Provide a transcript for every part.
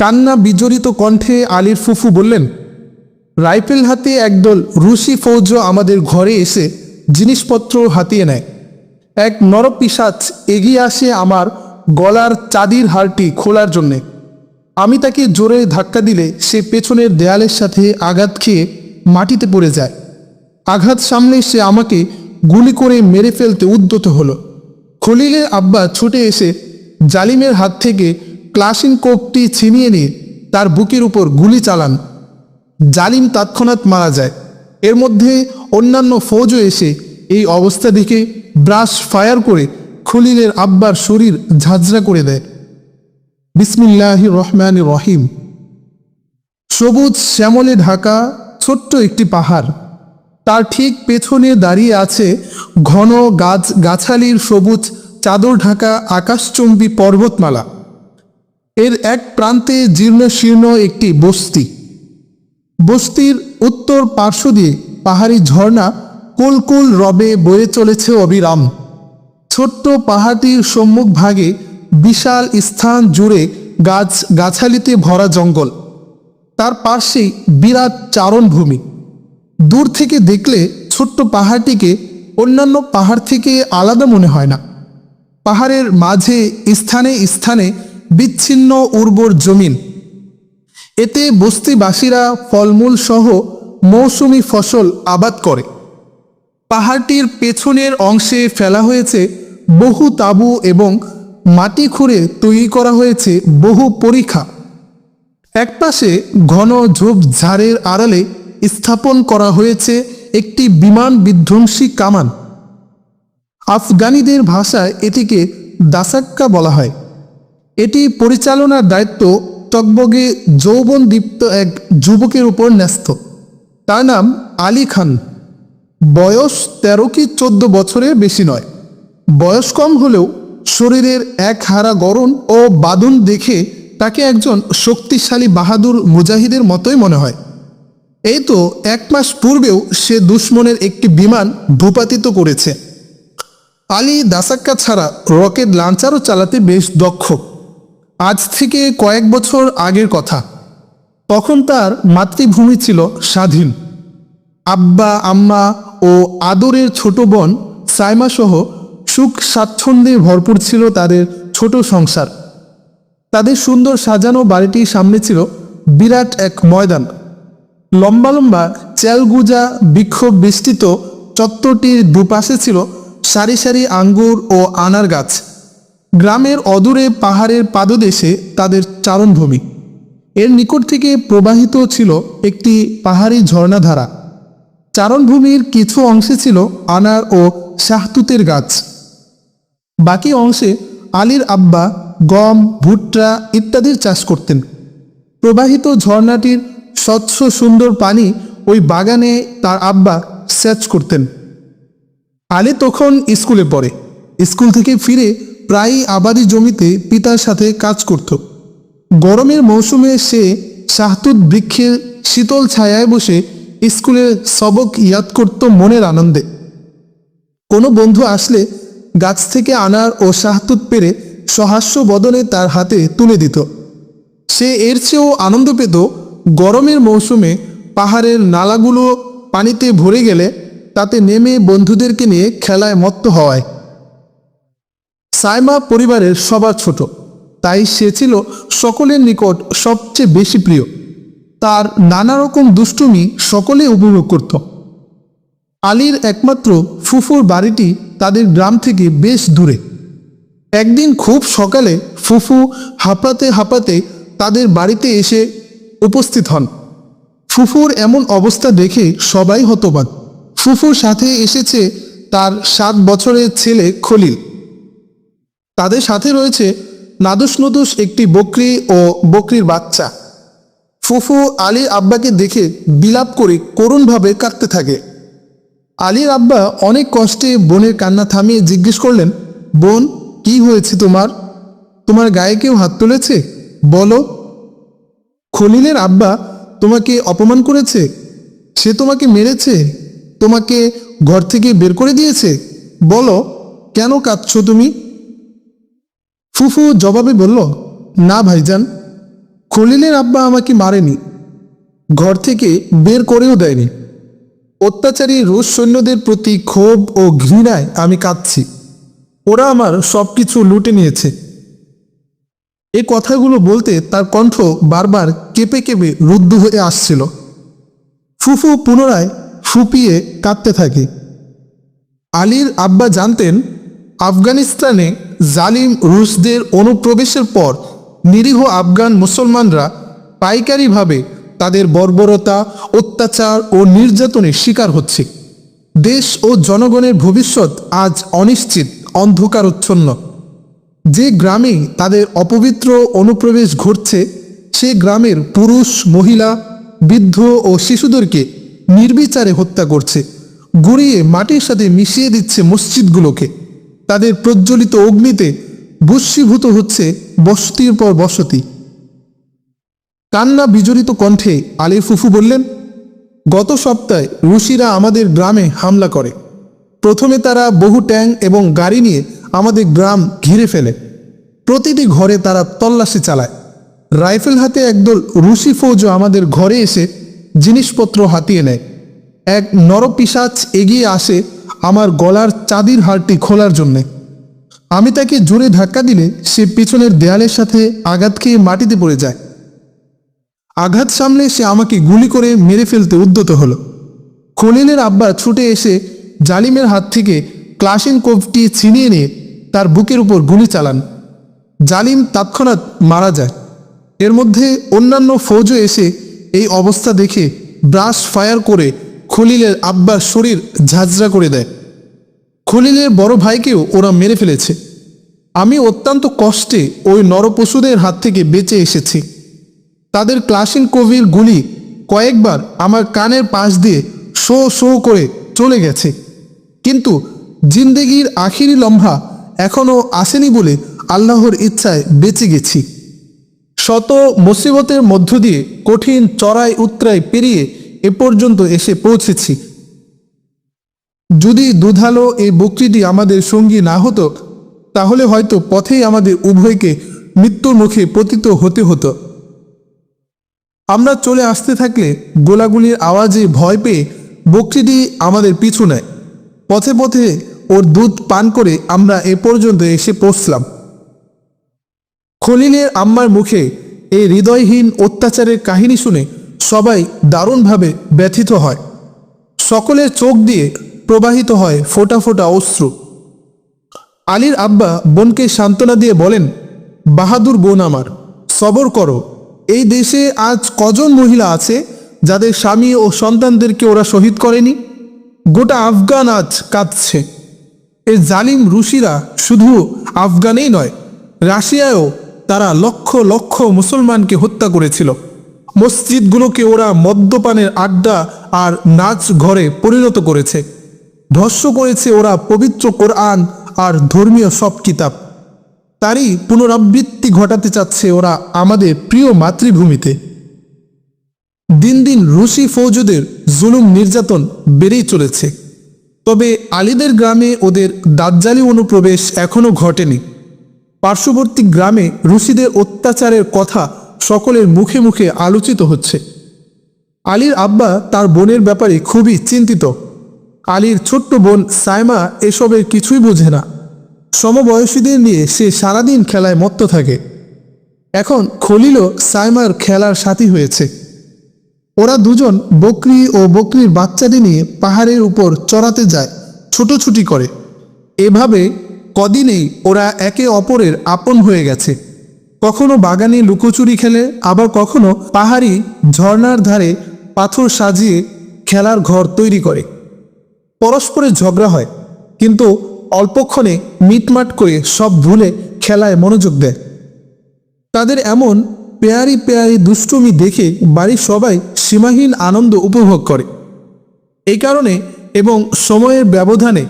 কান্না বিজড়িত কণ্ঠে আলীর ফুফু বললেন, রাইফেল হাতে একদল রুশি ফৌজ আমাদের ঘরে এসে জিনিসপত্র হাতিয়ে নেয়। এক নরপিসাচ এগিয়ে আসে আমার গলার চাঁদির হারটি খোলার জন্যে। আমি তাকে জোরে ধাক্কা দিলে সে পেছনের দেয়ালের সাথে আঘাত খেয়ে মাটিতে পড়ে যায়। আঘাত সামলে সে আমাকে গুলি করে মেরে ফেলতে উদ্যত হলো। খলিলের আব্বা ছুটে এসে জালিমের হাত থেকে ক্লাসিন কোকটি ছিনিয়ে নিয়ে তার বুকের উপর গুলি চালান। জালিম তৎক্ষণাৎ মারা যায়। এর মধ্যে অন্যান্য ফৌজও এসে এই অবস্থা দেখে ব্রাশ ফায়ার করে খলিলের আব্বার শরীর ঝাঁঝরা করে দেয়। বিসমিল্লাহ রহমান রহিম। সবুজ শ্যামলে ঢাকা ছোট্ট একটি পাহাড়। তার ঠিক পেছনে দাঁড়িয়ে আছে ঘন গাছ গাছালির সবুজ চাদর ঢাকা আকাশচুম্বী পর্বতমালা। এর এক প্রান্তে জীর্ণ শীর্ণ একটি বস্তি। বস্তির উত্তর পার্শ্ব দিয়ে পাহাড়ি ঝর্ণা কুলকুল রবে বয়ে চলেছে অবিরাম। ছোট্ট পাহাড়টির সম্মুখ ভাগে বিশাল স্থান জুড়ে গাছ গাছালিতে ভরা জঙ্গল। তার পাশেই বিরাট চারণভূমি। দূর থেকে দেখলে ছোট্ট পাহাড়টিকে অন্যান্য পাহাড় থেকে আলাদা মনে হয় না। পাহাড়ের মাঝে স্থানে স্থানে বিচ্ছিন্ন উর্বর জমিন। এতে বস্তিবাসীরা ফলমূল সহ মৌসুমি ফসল আবাদ করে। পাহাড়টির পেছনের অংশে ফেলা হয়েছে বহু তাঁবু এবং মাটি খুঁড়ে তৈরি করা হয়েছে বহু পরীক্ষা। একপাশে ঘন ঝোপঝাড়ের আড়ালে স্থাপন করা হয়েছে একটি বিমান বিধ্বংসী কামান। আফগানিদের ভাষায় এটিকে দাসাক্কা বলা হয়। এটি পরিচালনার দায়িত্ব টকবগে যৌবন দীপ্ত এক যুবকের উপর ন্যস্ত। তার নাম আলী খান। বয়স তেরো কি চোদ্দ বছরের বেশি নয়। বয়স কম হলেও শরীরের এক হারা গরম ও বাদুন দেখে তাকে একজন শক্তিশালী বাহাদুর মুজাহিদের মতোই মনে হয়। এই তো এক মাস পূর্বেও সে দুশ্মনের একটি বিমান ভূপাতিত করেছে। আলী দাসাক্কা ছাড়া রকেট লাঞ্চারও চালাতে বেশ দক্ষ। আজ থেকে কয়েক বছর আগের কথা। তখন তার মাতৃভূমি ছিল স্বাধীন। আব্বা, আম্মা ও আদরের ছোট বোন সাইমা সহ সুখ স্বাচ্ছন্দ্যে ভরপুর ছিল তাদের ছোট সংসার। তাদের সুন্দর সাজানো বাড়িটির সামনে ছিল বিরাট এক ময়দান। লম্বা লম্বা চ্যালগুজা বিক্ষোভ বিস্তৃত চত্বরটির দুপাশে ছিল সারি সারি আঙ্গুর ও আনার গাছ। গ্রামের অদূরে পাহাড়ের পাদদেশে তাদের চারণভূমি। এর নিকট থেকে প্রবাহিত ছিল একটি পাহাড়ি ঝর্ণাধারা। চারণভূমির কিছু অংশে ছিল আনার ও শাহতুতের গাছ। বাকি অংশে আলীর আব্বা গম, ভুট্টা ইত্যাদির চাষ করতেন। প্রবাহিত ঝর্ণাটির স্বচ্ছ সুন্দর পানি ওই বাগানে তার আব্বা সেচ করতেন। আলী তখন স্কুলে পড়ে। স্কুল থেকে ফিরে প্রায়ই আবাদি জমিতে পিতার সাথে কাজ করত। গরমের মৌসুমে সে শাহতুত বৃক্ষের শীতল ছায়ায় বসে স্কুলের সবক ইয়াদ করত মনের আনন্দে। কোনো বন্ধু আসলে গাছ থেকে আনার ও শাহতুত পেরে সহাস্য বদনে তার হাতে তুলে দিত। সে এর চেয়েও আনন্দ পেত গরমের মৌসুমে পাহাড়ের নালাগুলো পানিতে ভরে গেলে তাতে নেমে বন্ধুদেরকে নিয়ে খেলায় মত্ত হওয়ায়। সাইমা পরিবারের সবার ছোট। তাই সে ছিল সকলের নিকট সবচেয়ে বেশি প্রিয়। তার নানা রকম দুষ্টুমি সকলে উপভোগ করত। আলীর একমাত্র ফুফুর বাড়িটি তাদের গ্রাম থেকে বেশ দূরে। একদিন খুব সকালে ফুফু হাঁপাতে হাঁপাতে তাদের বাড়িতে এসে উপস্থিত হন। ফুফুর এমন অবস্থা দেখে সবাই হতবাক। ফুফুর সাথে এসেছে তার সাত বছরের ছেলে খলিল। তাদের সাথে রয়েছে নাদুস নদুস একটি বকরি ও বকরির বাচ্চা। ফুফু আলীর আব্বাকে দেখে বিলাপ করে করুণভাবে কাঁদতে থাকে। আলীর আব্বা অনেক কষ্টে বোনের কান্না থামিয়ে জিজ্ঞেস করলেন, বোন, কি হয়েছে তোমার? তোমার গায়ে কেউ হাত তুলেছে? বলো। খলিলের আব্বা, তোমাকে অপমান করেছে? সে তোমাকে মেরেছে? তোমাকে ঘর থেকে বের করে দিয়েছে? বলো, কেন কাঁদছো তুমি? ফুফু জবাবে বলল, না ভাইজান, খলিলের আব্বা আমাকে মারেনি, ঘর থেকে বের করেও দেয়নি। অত্যাচারী রুশ সৈন্যদের প্রতি ক্ষোভ ও ঘৃণায় আমি কাঁদছি। ওরা আমার সব কিছু লুটে নিয়েছে। এ কথাগুলো বলতে তার কণ্ঠ বারবার কেঁপে কেঁপে রুদ্ধ হয়ে আসছিল। ফুফু পুনরায় ফুপিয়ে কাঁদতে থাকে। আলীর আব্বা জানতেন আফগানিস্তানে জালিম রুশদের অনুপ্রবেশের পর নিরীহ আফগান মুসলমানরা পাইকারিভাবে তাদের বর্বরতা, অত্যাচার ও নির্যাতনের শিকার হচ্ছে। দেশ ও জনগণের ভবিষ্যৎ আজ অনিশ্চিত, অন্ধকারচ্ছন্ন। যে গ্রামে তাদের অপবিত্র অনুপ্রবেশ ঘটছে, সে গ্রামের পুরুষ, মহিলা, বৃদ্ধ ও শিশুদেরকে নির্বিচারে হত্যা করছে। গুড়িয়ে মাটির সাথে মিশিয়ে দিচ্ছে মসজিদগুলোকে। তাদের প্রজ্বলিত অগ্নিতে ভস্মীভূত হচ্ছে বসতির পর বসতি। কান্না বিজড়িত কণ্ঠে আলীর ফুফু বললেন, গত সপ্তাহে রুশিরা আমাদের গ্রামে হামলা করে। প্রথমে তারা বহু ট্যাং এবং গাড়ি নিয়ে আমাদের গ্রাম ঘিরে ফেলে। প্রতিটি ঘরে তারা তল্লাশি চালায়। রাইফেল হাতে একদল রুশি ফৌজও আমাদের ঘরে এসে জিনিসপত্র হাতিয়ে নেয়। এক নরপিসাচ এগিয়ে আসে আমার গলার চাঁদির হাড়টি খোলার জন্যে। আমি তাকে জোরে ধাক্কা দিলে সে পিছনের দেয়ালের সাথে আঘাত খেয়ে মাটিতে পড়ে যায়। আঘাত সামলে সে আমাকে গুলি করে মেরে ফেলতে উদ্যত হলো। খলিলের আব্বা ছুটে এসে জালিমের হাত থেকে ক্লাসিন কোভটি ছিনিয়ে নিয়ে তার বুকের উপর গুলি চালান। জালিম তৎক্ষণাৎ মারা যায়। এর মধ্যে অন্যান্য ফৌজও এসে এই অবস্থা দেখে ব্রাশ ফায়ার করে খলিলের আব্বার শরীর ঝাঁঝরা করে দেয়। খলিলের বড় ভাইকেও ওরা মেরে ফেলেছে। আমি অত্যন্ত কষ্টে ওই নরপশুদের হাত থেকে বেঁচে এসেছি। তাদের ক্লাসিন কবির গুলি কয়েকবার আমার কানের পাশ দিয়ে শো শো করে চলে গেছে। কিন্তু জিন্দেগির আখিরি লম্হা এখনও আসেনি বলে আল্লাহর ইচ্ছায় বেঁচে গেছি। শত মুসিবতের মধ্য দিয়ে কঠিন চড়াই উত্তরাই পেরিয়ে এ পর্যন্ত এসে পৌঁছেছি। যদি দুধালো এই বকরিটি আমাদের সঙ্গী না হতো, তাহলে হয়তো পথেই আমাদের উভয়কে মৃত্যুর মুখে পতিত হতে হতো। আমরা চলে আসতে থাকলে গোলাগুলির আওয়াজে ভয় পেয়ে বকরিটি আমাদের পিছু নেয়। পথে পথে ওর দুধ পান করে আমরা এ পর্যন্ত এসে পৌঁছলাম। খলিলের আম্মার মুখে এই হৃদয়হীন অত্যাচারের কাহিনী শুনে সবাই দারুণভাবে ব্যথিত হয়। সকলের চোখ দিয়ে প্রবাহিত হয় ফোটা ফোঁটা অশ্রু। আলীর আব্বা বোনকে সান্ত্বনা দিয়ে বলেন, বাহাদুর বোন আমার, সবর করো। এই দেশে আজ কজন মহিলা আছে যাদের স্বামী ও সন্তানদেরকে ওরা শহীদ করেনি? গোটা আফগান আজ কাঁদছে। এই জালিম রুশিরা শুধু আফগানেই নয়, রাশিয়ায়ও তারা লক্ষ লক্ষ মুসলমানকে হত্যা করেছিল। মসজিদগুলোকে ওরা মদ্যপানের আড্ডা আর নাচ ঘরে পরিণত করেছে। ধস্য করেছে ওরা পবিত্র কোরআন আর ধর্মীয় সব কিতাব। তারই পুনরাবৃত্তি ঘটাতে চাচ্ছে ওরা আমাদের প্রিয় মাতৃভূমিতে। দিন দিন রুশি ফৌজদের জুলুম নির্যাতন বেড়েই চলেছে। তবে আলীদের গ্রামে ওদের দাজ্জালি অনুপ্রবেশ এখনও ঘটেনি। পার্শ্ববর্তী গ্রামে রুশিদের অত্যাচারের কথা সকলের মুখে মুখে আলোচিত হচ্ছে। আলীর আব্বা তার বোনের ব্যাপারে খুবই চিন্তিত। আলীর ছোট্ট বোন সাইমা এসবের কিছুই বোঝে না। সমবয়সীদের নিয়ে সে সারাদিন খেলায় মত্ত থাকে। এখন খলিলও সাইমার খেলার সাথী হয়েছে। ওরা দুজন বকরি ও বকরির বাচ্চাদের নিয়ে পাহাড়ের উপর চড়াতে যায়, ছোটোছুটি করে। এভাবে কদিনেই ওরা একে অপরের আপন হয়ে গেছে। কখনো বাগানে লুকোচুরি খেলে, আবার কখনো পাহাড়ি ঝর্ণার ধারে পাথর সাজিয়ে খেলার ঘর তৈরি করে। পরস্পরের ঝগড়া হয়, কিন্তু অল্পক্ষণে মিটমাট করে সব ভুলে খেলায় মনোযোগ দেয়। তাদের এমন পেয়ারি পেয়ারি দুষ্টুমি দেখে বাড়ির সবাই সীমাহীন আনন্দ উপভোগ করে। এই কারণে এবং সময়ের ব্যবধানে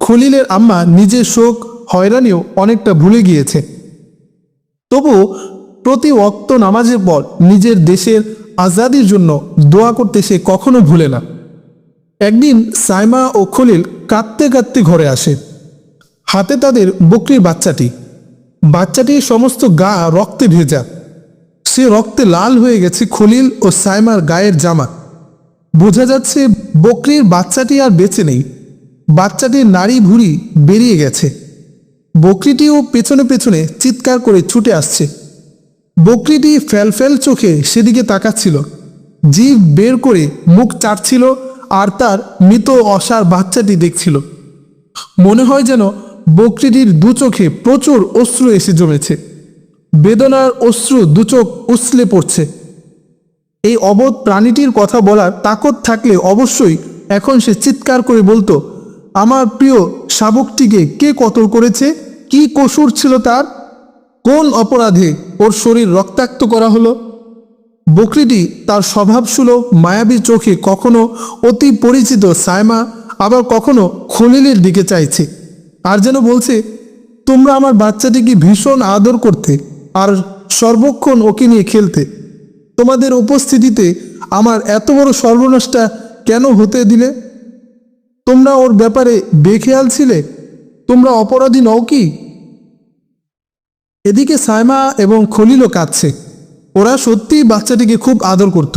খলিলের আম্মা নিজের শোক, হয়রানিও অনেকটা ভুলে গিয়েছে। তবুও প্রতি ওক্ত নামাজের পর নিজের দেশের আজাদির জন্য দোয়া করতে সে কখনো ভুলে না। একদিন সাইমা ও খলিল কাঁদতে কাঁদতে ঘরে আসে। হাতে তাদের বকরির বাচ্চাটি। বাচ্চাটির সমস্ত গা রক্তে ভেজা। সে রক্তে লাল হয়ে গেছে খলিল ও সাইমার গায়ের জামা। বোঝা যাচ্ছে বকরির বাচ্চাটি আর বেঁচে নেই। বাচ্চাটির নাড়ি ভুঁড়ি বেরিয়ে গেছে। বকরিটিও পেছনে পেছনে চিৎকার করে ছুটে আসছে। বকরিটি ফ্যালফ্যাল চোখে সেদিকে তাকাচ্ছিল। জিভ বের করে মুখ চাটছিল আর তার মৃত অসার বাচ্চাটি দেখছিল। মনে হয় যেন বকরিটির দু চোখে প্রচুর অশ্রু এসে জমেছে। বেদনার অশ্রু দু চোখ উছলে পড়ছে। এই অবধ প্রাণীটির কথা বলার তাকত থাকলে অবশ্যই এখন সে চিৎকার করে বলতো, আমার প্রিয় শাবকটিকে কে কতল করেছে? কি কসুর ছিল তার? কোন অপরাধে ওর শরীর রক্তাক্ত করা হলো? বকরিটি তার স্বভাবসুলভ মায়াবী চোখে কখনো অতি পরিচিত সায়মা আবার কখনো খলিলের দিকে চাইছে। আর যেন বলছে, তোমরা আমার বাচ্চাটিকে ভীষণ আদর করতে আর সর্বক্ষণ ওকে নিয়ে খেলতে। তোমাদের উপস্থিতিতে আমার এত বড় সর্বনাশটা কেন হতে দিলে? তোমরা ওর ব্যাপারে বেখেয়াল ছিলে? তোমরা অপরাধী নও কি? এদিকে সায়মা এবং খলিলও কাঁদছে। ওরা সত্যিই বাচ্চাটিকে খুব আদর করত।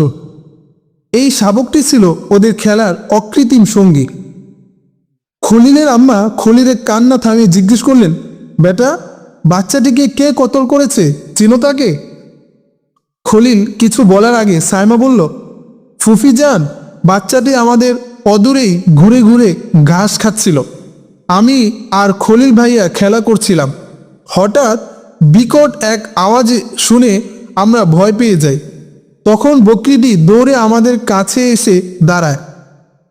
এই শাবকটি ছিল ওদের খেলার অকৃত্রিম সঙ্গী। খলিলের আম্মা খলিলের কান্না থামিয়ে জিজ্ঞেস করলেন, বেটা, বাচ্চাটিকে কে কতল করেছে? চিনো তাকে? খলিল কিছু বলার আগে সাইমা বলল, ফুফি যান বাচ্চাটি আমাদের অদূরেই ঘুরে ঘুরে ঘাস খাচ্ছিল। আমি আর খলিল ভাইয়া খেলা করছিলাম। হঠাৎ বিকট এক আওয়াজে শুনে আমরা ভয় পেয়ে যাই। তখন বকরিটি দৌড়ে আমাদের কাছে এসে দাঁড়ায়।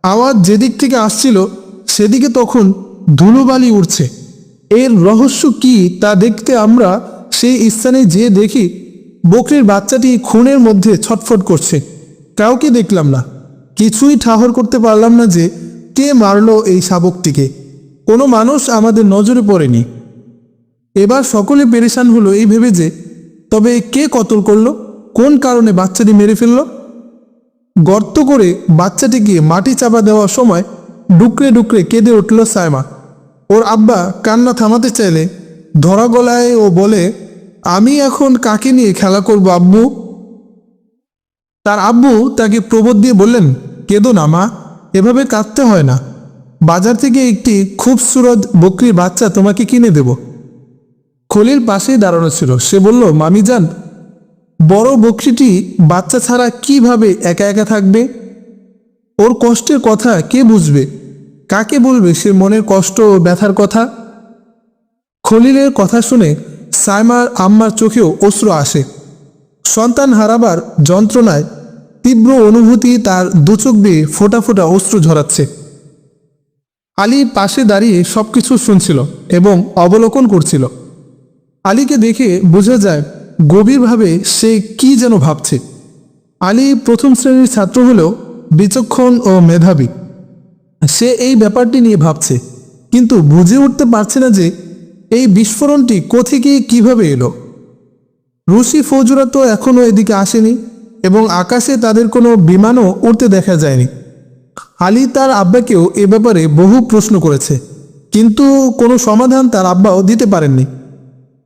আওয়াজ যেদিক থেকে আসছিল, সেদিকে তখন ধুলোবালি উঠছে এর রহস্য কি তা দেখতে আমরা সেই স্থানে যেয়ে দেখি বকরির বাচ্চাটি খুনের মধ্যে ছটফট করছে। কাউকে দেখলাম না। কিছুই ঠাহর করতে পারলাম না যে কে মারলো এই শাবকটিকে। কোনো মানুষ আমাদের নজরে পড়েনি। এবার সকলে পেরেশান হলো এই ভেবে যে, তবে কে কতল করল? কোন কারণে বাচ্চাটি মেরে ফেলল? গর্ত করে বাচ্চাটিকে মাটি চাপা দেওয়ার সময় ডুকরে ডুকরে কেঁদে উঠল সায়মা। ওর আব্বা কান্না থামাতে চাইলে ধরা গলায় ও বলে, আমি এখন কাকে নিয়ে খেলা করব, আব্বু? তার আব্বু তাকে প্রবোধ দিয়ে বললেন, কেঁদো না মা, এভাবে কাঁদতে হয় না। বাজার থেকে একটি খুবসুরত বকরির বাচ্চা তোমাকে কিনে দেব। খলিল পাশেই দাঁড়ানো ছিল। সে বলল, মামি যান, বড় বকরিটি বাচ্চা ছাড়া কীভাবে একা একা থাকবে? ওর কষ্টের কথা কে বুঝবে? কাকে বলবে সে মনের কষ্ট ও ব্যথার কথা? খলিলের কথা শুনে সাইমার আম্মার চোখেও অশ্রু আসে। সন্তান হারাবার যন্ত্রণায় তীব্র অনুভূতি তার দুচোখ দিয়ে ফোটা ফোটা অশ্রু ঝরাচ্ছে। আলী পাশে দাঁড়িয়ে সবকিছু শুনছিল এবং অবলোকন করছিল। আলীকে দেখে বোঝা যায় গভীরভাবে সে কি যেন ভাবছে। আলী প্রথম শ্রেণির ছাত্র হলেও বিচক্ষণ ও মেধাবী। সে এই ব্যাপারটি নিয়ে ভাবছে, কিন্তু বুঝে উঠতে পারছে না যে এই বিস্ফোরণটি কোথেকে কীভাবে এলো। রুশি ফৌজুরা তো এখনও এদিকে আসেনি এবং আকাশে তাদের কোনো বিমানও উড়তে দেখা যায়নি। আলী তার আব্বাকেও এ ব্যাপারে বহু প্রশ্ন করেছে, কিন্তু কোনো সমাধান তার আব্বাও দিতে পারেননি।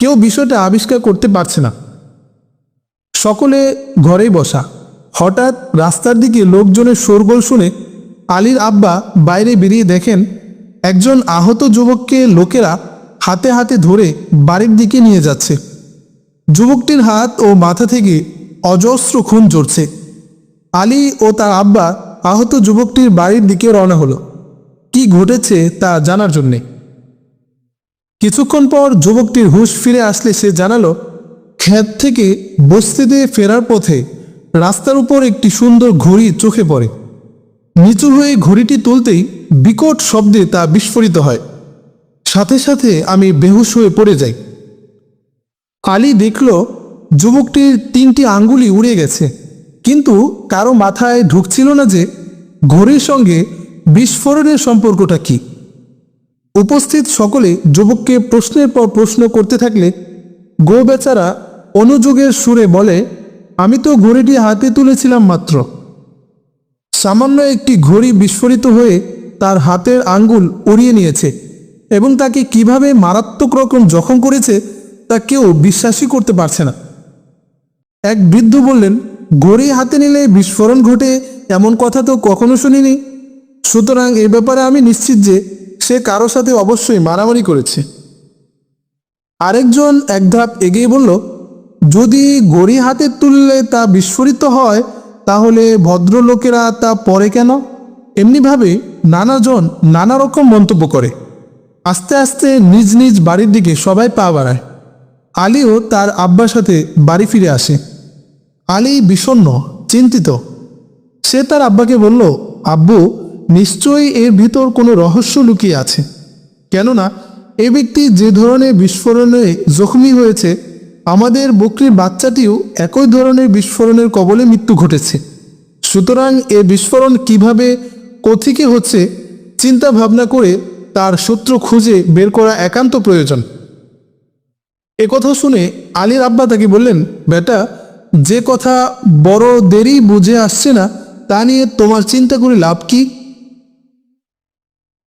কেউ বিষয়টা আবিষ্কার করতে পারছে না। সকলে ঘরেই বসা। হঠাৎ রাস্তার দিকে লোকজনের শোরগোল শুনে আলীর আব্বা বাইরে বেরিয়ে দেখেন, একজন আহত যুবককে লোকেরা হাতে হাতে ধরে বাড়ির দিকে নিয়ে যাচ্ছে। যুবকটির হাত ও মাথা থেকে অজস্র খুন জড়ছে আলী ও তার আব্বা আহত যুবকটির বাড়ির দিকে রওনা হলো। কি ঘটেছে তা জানার জন্যে। কিছুক্ষণ পর যুবকটির হুঁশ ফিরে আসলে সে জানালো, ক্ষেত থেকে বস্তিতে ফেরার পথে রাস্তার উপর একটি সুন্দর ঘড়ি চোখে পড়ে। নিচু হয়ে ঘড়িটি তুলতেই বিকট শব্দে তা বিস্ফোরিত হয়। সাথে সাথে আমি বেহুশ হয়ে পড়ে যাই। আলী দেখল, যুবকটির তিনটি আঙ্গুলি উড়ে গেছে। কিন্তু কারও মাথায় ঢুকছিল না যে ঘড়ির সঙ্গে বিস্ফোরণের সম্পর্কটা কি। উপস্থিত সকলে যুবককে প্রশ্নের পর প্রশ্ন করতে থাকলে গো বেচারা অনুযোগের সুরে বলে, আমি তো ঘড়িটি হাতে তুলেছিলাম মাত্র। সামান্য একটি ঘড়ি বিস্ফোরিত হয়ে তার হাতের আঙ্গুল উড়িয়ে নিয়েছে এবং তাকে কীভাবে মারাত্মক রকম জখম করেছে তা কেউ বিশ্বাসই করতে পারছে না। এক বৃদ্ধ বললেন ঘড়ি হাতে নিলে বিস্ফোরণ ঘটে, এমন কথা তো কখনো শুনিনি। সুতরাং এ ব্যাপারে আমি নিশ্চিত যে সে কারও সাথে অবশ্যই মারামারি করেছে। আরেকজন এক ধাপ এগিয়ে বলল, যদি ঘড়ি হাতে তুললে তা বিস্ফোরিত হয়, তাহলে ভদ্রলোকেরা তা পরে কেন? এমনিভাবে নানাজন নানা রকম মন্তব্য করে। আস্তে আস্তে নিজ নিজ বাড়ির দিকে সবাই পা বাড়ায়। আলীও তার আব্বার সাথে বাড়ি ফিরে আসে। আলী বিষণ্ণ, চিন্তিত। সে তার আব্বাকে বলল, আব্বু, নিশ্চয়ই এর ভিতর কোনো রহস্য লুকিয়ে আছে। কেননা, এ ব্যক্তি যে ধরনের বিস্ফোরণে জখমি হয়েছে, আমাদের বকরির বাচ্চাটিও একই ধরনের বিস্ফোরণের কবলে মৃত্যু ঘটেছে। সুতরাং এ বিস্ফোরণ কীভাবে কোথেকে হচ্ছে চিন্তা ভাবনা করে তার সূত্র খুঁজে বের করা একান্ত প্রয়োজন। একথা শুনে আলীর আব্বা তাকে বললেন, বেটা যে কথা বড় দেরি বুঝে আসছে না, তা নিয়ে তোমার চিন্তা করে লাভ কি?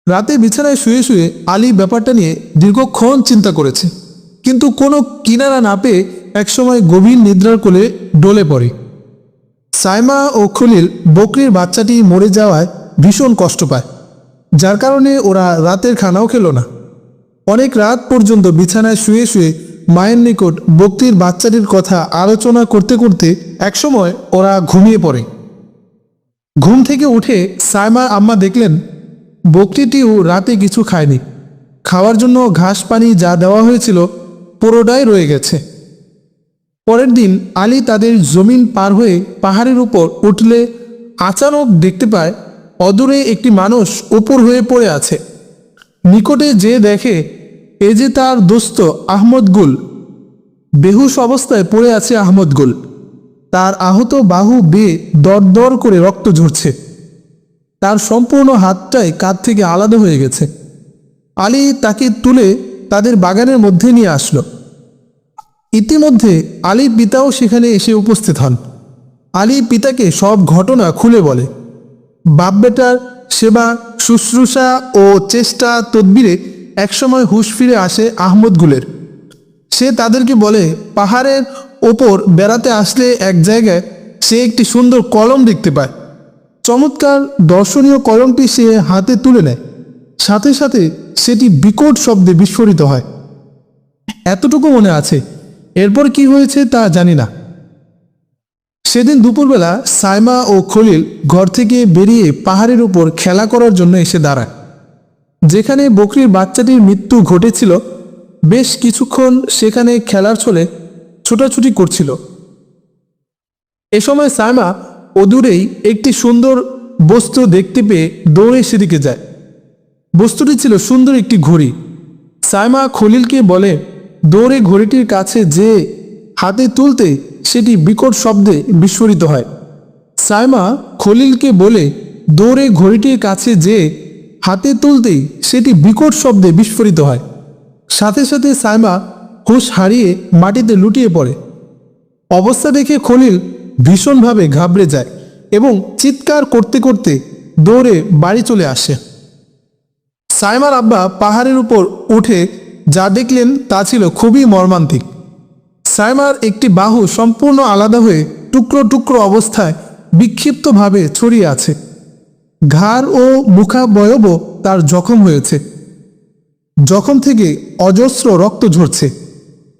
রাতে বিছানায় শুয়ে শুয়ে আলী ব্যাপারটা নিয়ে দীর্ঘক্ষণ চিন্তা করেছে। কিন্তু কোনো কিনারা না পেয়ে একসময় গভীর নিদ্রার কোলে ডলে পড়ে। সাইমা ও খলিল বকরির বাচ্চাটি মরে যাওয়ায় ভীষণ কষ্ট পায়। যার কারণে ওরা রাতের খানাও খেলো না। অনেক রাত পর্যন্ত বিছানায় শুয়ে শুয়ে মায়ের নিকট বক্তির বাচ্চাটির কথা আলোচনা করতে করতে একসময় ওরা ঘুমিয়ে পড়ে। ঘুম থেকে উঠে সাইমার আম্মা দেখলেন বকরিটিও রাতে কিছু খায়নি। খাওয়ার জন্য ঘাস পানি যা দেওয়া হয়েছিল পুরোটাই রয়ে গেছে। পরের দিন আলী তাদের জমিন পার হয়ে পাহাড়ের উপর উঠলে আচানক দেখতে পায় অদূরে একটি মানুষ উপর হয়ে পড়ে আছে। নিকটে যে দেখে এ যে তার দোস্ত আহমদ গুল, বেহুশ অবস্থায় পড়ে আছে আহমদ গুল। তার আহত বাহু বেয়ে দরদর করে রক্ত ঝরছে। তার সম্পূর্ণ হাতটাই কাঁধ থেকে আলাদা হয়ে গেছে। আলী তাকে তুলে তাদের বাগানের মধ্যে নিয়ে আসলো। ইতিমধ্যে আলীর পিতাও সেখানে এসে উপস্থিত হন। আলী পিতাকে সব ঘটনা খুলে বলে। বাপ বেটার সেবা, শুশ্রূষা ও চেষ্টা তদবিরে একসময় হুশ ফিরে আসে আহমদ গুলের। সে তাদেরকে বলে, পাহাড়ের ওপর বেড়াতে আসলে এক জায়গায় সে একটি সুন্দর কলম দেখতে পায়। চমৎকার দর্শনীয় কলমটি সে হাতে তুলে নেয়। সাথে সাথে সেটি বিকট শব্দে বিস্ফোরিত হয়। এতটুকু মনে আছে। এরপর কি হয়েছে তা জানি না। সেদিন দুপুরবেলা সাইমা ও খলিল ঘর থেকে বেরিয়ে পাহাড়ের উপর খেলা করার জন্য এসে দাঁড়ায়। যেখানে বকরির বাচ্চাটির মৃত্যু ঘটেছিল, বেশ কিছুক্ষণ সেখানে খেলার ছলে ছোটাছুটি করছিল। এ সময় সাইমা অদূরেই একটি সুন্দর বস্তু দেখতে পেয়ে দৌড়ে সেদিকে যায়। বস্তুটি ছিল সুন্দর একটি ঘড়ি। সাইমা খলিলকে বলে, দৌড়ে ঘড়িটির কাছে যে হাতে তুলতে সেটি বিকট শব্দে বিস্ফোরিত হয়। সাইমা খলিলকে বলে, দৌড়ে ঘড়িটির কাছে যে হাতে তুলতেই সেটি বিকট শব্দে বিস্ফোরিত হয়। সাথে সাথে সাইমা হুঁশ হারিয়ে মাটিতে লুটিয়ে পড়ে। অবস্থা দেখে খলিল ভীষণভাবে ঘাবড়ে যায় এবং চিৎকার করতে করতে দৌড়ে বাড়ি চলে আসে। সাইমার আব্বা পাহাড়ের উপর উঠে যা দেখলেন তা ছিল খুবই মর্মান্তিক। সাইমার একটি বাহু সম্পূর্ণ আলাদা হয়ে টুকরো টুকরো অবস্থায় বিক্ষিপ্তভাবে ছড়িয়ে আছে। ঘাড় ও মুখাবয়বও তার জখম হয়েছে। জখম থেকে অজস্র রক্ত ঝরছে।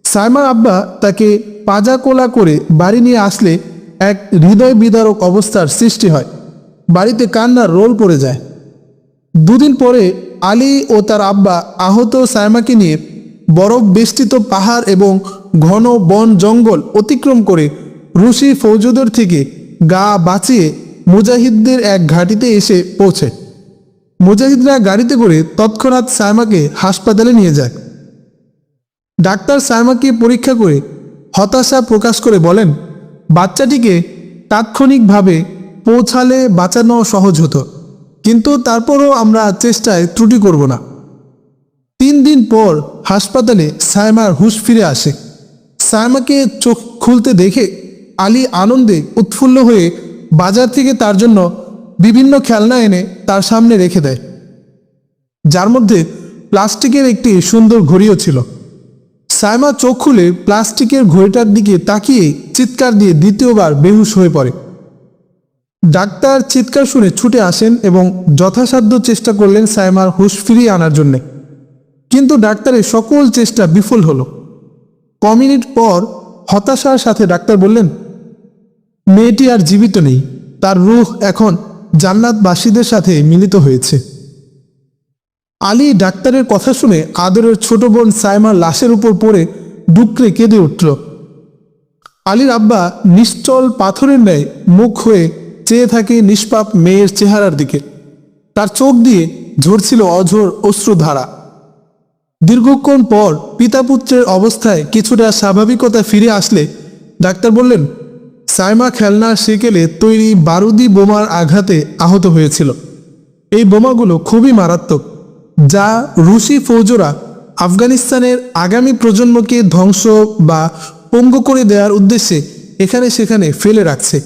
সাইমার আব্বা তাকে পাজা কোলা করে বাড়ি নিয়ে আসলে এক হৃদয় বিদারক অবস্থার সৃষ্টি হয়। বাড়িতে কান্নার রোল পড়ে যায়। দুদিন পরে আলী ও তার আব্বা আহত সাইমাকে নিয়ে বরফ বেষ্টিত পাহাড় এবং ঘন বন জঙ্গল অতিক্রম করে রুশি ফৌজদের থেকে গা বাঁচিয়ে মুজাহিদদের এক ঘাঁটিতে এসে পৌঁছে। মুজাহিদরা গাড়িতে করে তৎক্ষণাৎ সায়মাকে হাসপাতালে নিয়ে যায়। ডাক্তার সায়মাকে পরীক্ষা করে হতাশা প্রকাশ করে বলেন, বাচ্চাটিকে তাৎক্ষণিকভাবে পৌঁছালে বাঁচানো সহজ হতো, কিন্তু তারপরও আমরা চেষ্টায় ত্রুটি করব না। তিন দিন পর হাসপাতালে সায়মার হুশ ফিরে আসে। সায়মাকে চোখ খুলতে দেখে আলী আনন্দে উৎফুল্ল হয়ে বাজার থেকে তার জন্য বিভিন্ন খেলনা এনে তার সামনে রেখে দেয়। যার মধ্যে প্লাস্টিকের একটি সুন্দর ঘড়িও ছিল। সাইমা চোখ খুলে প্লাস্টিকের ঘড়িটার দিকে তাকিয়ে চিৎকার দিয়ে দ্বিতীয়বার বেহুশ হয়ে পড়ে। ডাক্তার চিৎকার শুনে ছুটে আসেন এবং যথাসাধ্য চেষ্টা করলেন সাইমার হুশ ফিরিয়ে আনার জন্যে। কিন্তু ডাক্তারের সকল চেষ্টা বিফল হলো। ক মিনিট পর হতাশার সাথে ডাক্তার বললেন মেয়েটি আর জীবিত নেই। তার রূহ এখন জান্নাতবাসীদের সাথে মিলিত হয়েছে। আলী ডাক্তারের কথা শুনে আদরের ছোট বোন সাইমার লাশের উপর পড়ে ডুকরে কেঁদে উঠল। আলীর আব্বা নিশ্চল পাথরের ন্যায় মুখ হয়ে চেয়ে থাকে নিষ্পাপ মেয়ের চেহারার দিকে। তার চোখ দিয়ে ঝরছিল অঝোর অশ্রুধারা। দীর্ঘক্ষণ পর পিতাপুত্রের অবস্থায় কিছুটা স্বাভাবিকতা ফিরে আসলে ডাক্তার বললেন সাইমা খেলনার সেকেলে তৈরি বারুদি বোমার আঘাতে আহত হয়েছিল। এই বোমাগুলো খুবই মারাত্মক, যা রুশি ফৌজরা আফগানিস্তানের আগামী প্রজন্মকে ধ্বংস বা পঙ্গু করে দেওয়ার উদ্দেশ্যে এখানে সেখানে ফেলে রাখছে।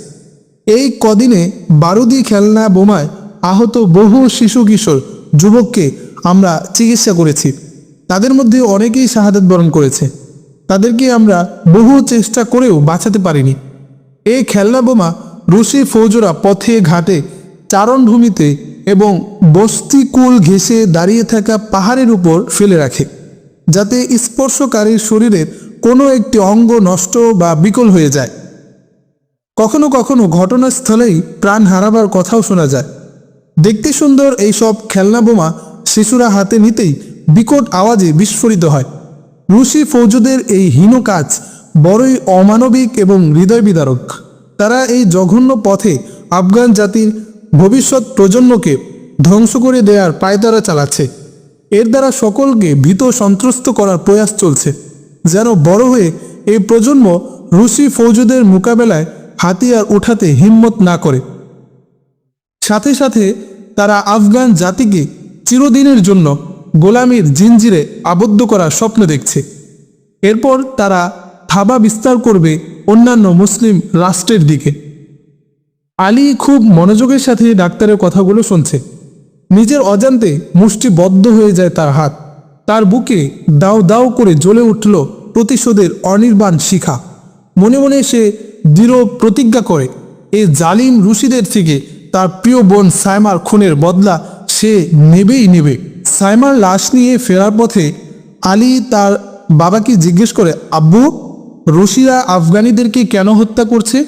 এই কদিনে বারুদি খেলনা বোমায় আহত বহু শিশু কিশোর যুবককে আমরা চিকিৎসা করেছি। তাদের মধ্যে অনেকেই শাহাদাত বরণ করেছে। তাদেরকে আমরা বহু চেষ্টা করেও বাঁচাতে পারিনি। এই খেলনা বোমা রুশি ফৌজরা পথে ঘাটে চারণভূমিতে এবং বস্তিকুল ঘেঁষে দাঁড়িয়ে থাকা পাহাড়ের উপর ফেলে রাখে, যাতে স্পর্শকারীর শরীরের কোনো একটি অঙ্গ নষ্ট বা বিকল হয়ে যায়। কখনো কখনো ঘটনাস্থলেই প্রাণ হারাবার কথাও শোনা যায়। দেখতে সুন্দর এই সব খেলনা বোমা শিশুরা হাতে নিতেই বিকট আওয়াজে বিস্ফোরিত হয়। রুশি ফৌজদের এই হীন কাজ বড়ই অমানবিক এবং হৃদয় বিদারক তারা এই জঘন্য পথে আফগান জাতির ভবিষ্যৎ প্রজন্মকে ধ্বংস করে দেওয়ার পায়তারা চালাচ্ছে। এর দ্বারা সকলকে ভীত সন্ত্রস্ত করার প্রয়াস চলছে, যেন বড় হয়ে এই প্রজন্ম রুশি ফৌজদের মোকাবেলায় হাতিয়ার উঠাতে হিম্মত না করে। সাথে সাথে তারা আফগান জাতিকে চিরদিনের জন্য গোলামির জিঞ্জিরে আবদ্ধ করার স্বপ্ন দেখছে। এরপর তারা থাবা বিস্তার করবে অন্যান্য মুসলিম রাষ্ট্রের দিকে। আলী খুব মনোযোগের সাথে ডাক্তারের কথাগুলো শুনছে। নিজের অজান্তে মুষ্টি বদ্ধ হয়ে যায় তার হাত। তার বুকে দাও দাও করে জ্বলে উঠল প্রতিশোধের অনির্বাণ শিখা। মনে মনে সে দৃঢ় প্রতিজ্ঞা করে এই জালিম রুশিদের থেকে তার প্রিয় বোন সাইমার খুনের বদলা সে নেবেই নেবে। সাইমার লাশ নিয়ে ফেরার পথে আলী তার বাবাকে জিজ্ঞেস করে, আব্বু রুশিরা আফগানিদেরকে কেন হত্যা করছে?